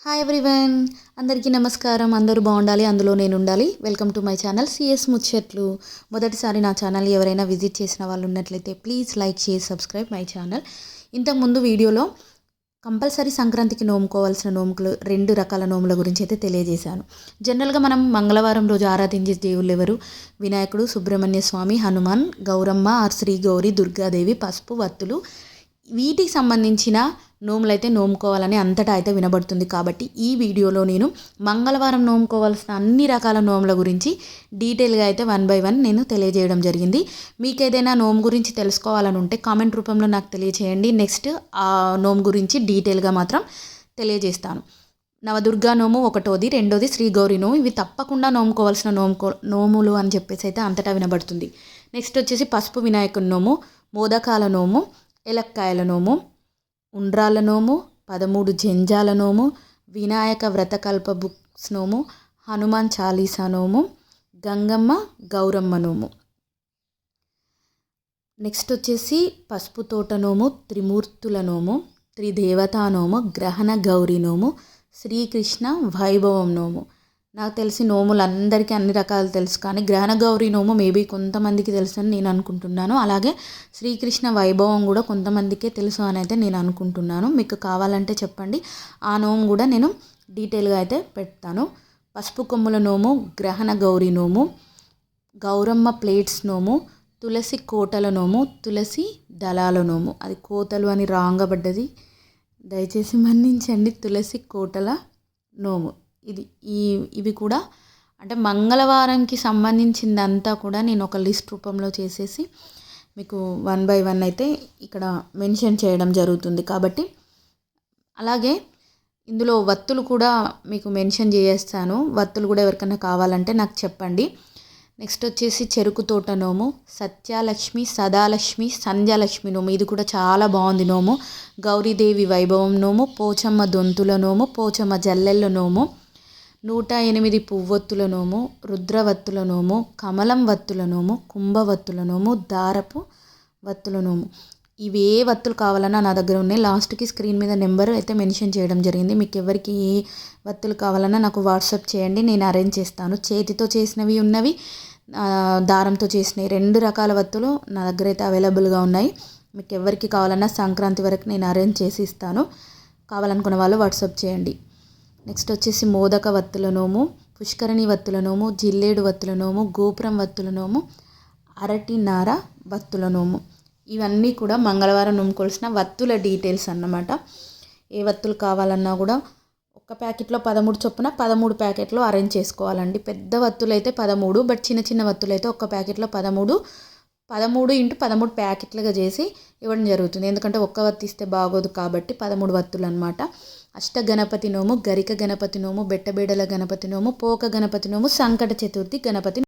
Hi everyone అందరికీ నమస్కారం. అందరూ బాగుండాలి అందులో నేను ఉండాలి welcome to my channel CS ముచ్చట్లు మొదటిసారి నా ఛానల్ ఎవరైనా విజిట్ చేసిన వాళ్ళు ఉన్నట్లయితే ప్లీజ్ లైక్ చేసి సబ్స్క్రైబ్ మై ఛానల్ ఇంతకుముందు వీడియోలో కంపల్సరీ సంక్రాంతికి నోముకోవాల్సిన నోములు రెండు రకాల నోముల గురించి అయితే తెలియజేశాను. జనరల్గా మనం మంగళవారం రోజు ఆరాధించే దేవుళ్ళు ఎవరు? వినాయకుడు సుబ్రహ్మణ్య స్వామి హనుమాన్ గౌరమ్మ ఆర్ శ్రీ గౌరి దుర్గాదేవి పసుపు వత్తులు వీటికి సంబంధించిన నోములైతే నోముకోవాలని అంతటా అయితే వినబడుతుంది కాబట్టి ఈ వీడియోలో నేను మంగళవారం నోముకోవాల్సిన అన్ని రకాల నోముల గురించి డీటెయిల్గా అయితే వన్ బై వన్ నేను తెలియజేయడం జరిగింది. మీకు ఏదైనా నోము గురించి తెలుసుకోవాలని ఉంటే కామెంట్ రూపంలో నాకు తెలియజేయండి నెక్స్ట్ ఆ నోము గురించి డీటెయిల్గా మాత్రం తెలియజేస్తాను. నవదుర్గా నోము ఒకటోది రెండోది శ్రీ గౌరి నోము. ఇవి తప్పకుండా నోముకోవాల్సిన నోముకో నోములు అని చెప్పేసి అయితే అంతటా వినబడుతుంది. నెక్స్ట్ వచ్చేసి పసుపు వినాయకుని నోము మోదకాల నోము ఎలక్కాయల నోము ఉండ్రాల నోము పదమూడు జంజాల నోము వినాయక వ్రతకల్ప బుక్స్ నోము హనుమాన్ చాలీసా నోము గంగమ్మ గౌరమ్మ నోము. నెక్స్ట్ వచ్చేసి పసుపు తోట నోము త్రిమూర్తుల నోము త్రిదేవతా నోము గ్రహణ గౌరీ నోము శ్రీకృష్ణ వైభవం నోము. నాకు తెలిసి నోములు అందరికీ అన్ని రకాలు తెలుసు. కానీ గ్రహణ గౌరీ నోము మేబీ కొంతమందికి తెలుసు అని నేను అనుకుంటున్నాను. అలాగే శ్రీకృష్ణ వైభవం కూడా కొంతమందికే తెలుసు అని అయితే నేను అనుకుంటున్నాను. మీకు కావాలంటే చెప్పండి. ఆ నోము కూడా నేను డీటెయిల్గా అయితే పెడతాను. పసుపు కొమ్ముల నోము గ్రహణ గౌరీ నోము గౌరమ్మ ప్లేట్స్ నోము తులసి కోటల నోము తులసి దళాల నోము. అది కోతలు అని రాంగబడ్డది. దయచేసి మన్నించండి. తులసి కోటల నోము. ఇది ఈ ఇవి కూడా. అంటే మంగళవారంకి సంబంధించిందంతా కూడా నేను ఒక లిస్ట్ రూపంలో చేసేసి మీకు వన్ బై వన్ అయితే ఇక్కడ మెన్షన్ చేయడం జరుగుతుంది. కాబట్టి అలాగే ఇందులో వత్తులు కూడా మీకు మెన్షన్ చేస్తాను వత్తులు కూడా ఎవరికైనా కావాలంటే నాకు చెప్పండి. నెక్స్ట్ వచ్చేసి చెరుకు తోట నోము సత్యాలక్ష్మి సదాలక్ష్మి సంధ్యాలక్ష్మి నోము. ఇది కూడా చాలా బాగుంది నోము. గౌరీదేవి వైభవం నోము పోచమ్మ దొంతుల నోము పోచమ్మ జల్లెళ్ళ నోము. నూట ఎనిమిది పువ్వొత్తులనోము రుద్రవత్తులనోము కమలం వత్తులనోము కుంభవత్తులనోము కుంభవత్తుల నోము దారపు వత్తుల నోము. ఇవి ఏ వత్తులు కావాలన్నా నా దగ్గర ఉన్నాయి. లాస్ట్కి స్క్రీన్ మీద నెంబర్ అయితే మెన్షన్ చేయడం జరిగింది. మీకు ఎవరికి ఏ వత్తులు కావాలన్నా నాకు వాట్సాప్ చేయండి. నేను అరేంజ్ చేస్తాను. చేతితో చేసినవి ఉన్నవి దారంతో చేసినవి రెండు రకాల వత్తులు నా దగ్గర అయితే అవైలబుల్గా ఉన్నాయి. మీకు ఎవరికి కావాలన్నా సంక్రాంతి వరకు నేను అరేంజ్ చేసి ఇస్తాను. కావాలనుకున్న వాళ్ళు వాట్సాప్ చేయండి. నెక్స్ట్ వచ్చేసి మోదక వత్తుల నోము పుష్కరణి వత్తుల నోము జిల్లేడు వత్తుల నోము గోపురం వత్తుల నోము అరటి నార వత్తుల నోము. ఇవన్నీ కూడా మంగళవారం నోముకోవాల్సిన వత్తుల డీటెయిల్స్ అన్నమాట. ఏ వత్తులు కావాలన్నా కూడా ఒక ప్యాకెట్లో పదమూడు చొప్పున పదమూడు ప్యాకెట్లు అరేంజ్ చేసుకోవాలండి. పెద్ద వత్తులైతే పదమూడు బట్ చిన్న చిన్న వత్తులైతే ఒక ఒక్క ప్యాకెట్లో పదమూడు పదమూడు ఇంటూ పదమూడు ప్యాకెట్లుగా చేసి ఇవ్వడం జరుగుతుంది. ఎందుకంటే ఒక్క వత్తి ఇస్తే బాగోదు కాబట్టి పదమూడు వత్తులు అనమాట అష్ట గణపతి నోము గరిక గణపతి నోము బెట్టబేడల గణపతి నోము పోక గణపతి నోము సంకట చతుర్థి గణపతి